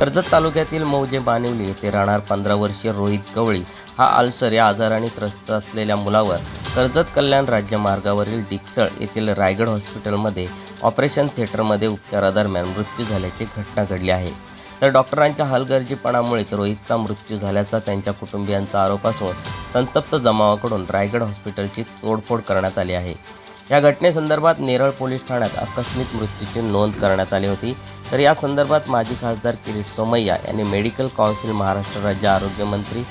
कर्जत तालुक्यातील मौजे बानिवली येथे राहणार पंधरा वर्षीय रोहित गवळी हा आल्सर या आजाराने त्रस्त असलेल्या मुलावर कर्जत कल्याण राज्य मार्गावरील डिकसळ येथील रायगड हॉस्पिटलमध्ये ऑपरेशन थिएटरमध्ये उपचारादरम्यान मृत्यू झाल्याची घटना घडली आहे. तर डॉक्टरांच्या हलगर्जीपणामुळेच रोहितचा मृत्यू झाल्याचा त्यांच्या कुटुंबियांचा आरोप असून संतप्त जमावाकडून रायगड हॉस्पिटलची तोडफोड करण्यात आली आहे. या घटनेसंदर्भात नेरळ पोलीस ठाण्यात आकस्मिक मृत्यूची नोंद करण्यात आली होती. तर या संदर्भात माजी खासदार किरीट सोमय्या यांनी मेडिकल काउन्सिल महाराष्ट्र राज्य आरोग्यमंत्री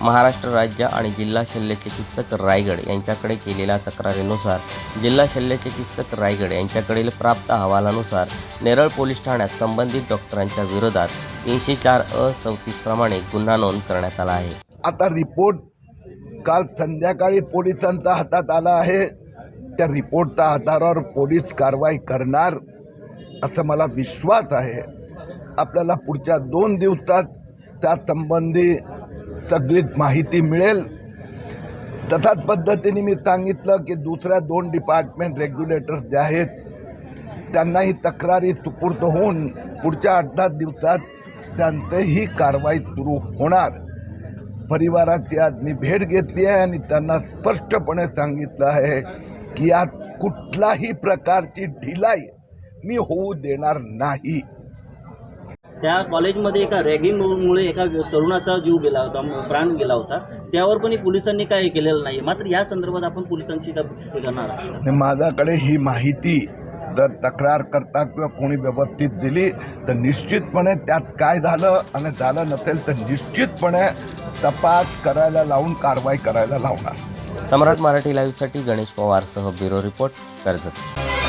महाराष्ट्र राज्य आणि जिल्हा शल्यचिकित्सक रायगड यांच्याकडे केलेल्या तक्रारीनुसार जिल्हा शल्यचिकित्सक रायगड यांच्याकडील प्राप्त अहवालानुसार नेरळ पोलीस ठाण्यात संबंधित डॉक्टरांच्या विरोधात तीनशे चार अ चौतीस प्रमाणे गुन्हा नोंद करण्यात आला आहे. आता रिपोर्ट काल संध्याकाळी पोलिसांच्या हातात आला आहे. त्या रिपोर्टच्या आधारावर पोलीस कारवाई करणार असं मला विश्वास आहे. आपल्याला पुढच्या दोन दिवसात त्यासंबंधी सगळीच माहिती मिळेल. तशाच पद्धतीने मी सांगितलं की दुसऱ्या दोन डिपार्टमेंट रेग्युलेटर्स जे आहेत त्यांनाही तक्रारी सुपूर्द होऊन पुढच्या आठ दहा दिवसात त्यांचंही कारवाई सुरू होणार. परिवाराची आज मी भेट घेतली आहे आणि त्यांना स्पष्टपणे सांगितलं आहे की यात कुठलाही प्रकारची ढिलाई मी होऊ देणार नाही. त्या कॉलेजमध्ये एका रॅगिंगमुळे एका तरुणाचा जीव गेला होता प्राण गेला होता. त्यावर पण पोलिसांनी काही केलेलं नाही. मात्र या संदर्भात आपण पोलिसांशी का करणार माझ्याकडे ही माहिती जर तक्रार करता किंवा कोणी व्यवस्थित दिली तर निश्चितपणे त्यात काय झालं आणि झालं नसेल तर निश्चितपणे तपास करायला लावून कारवाई करायला लावणार. सम्राट मराठी लाईव्हसाठी गणेश पवारसह ब्युरो रिपोर्ट कर्जत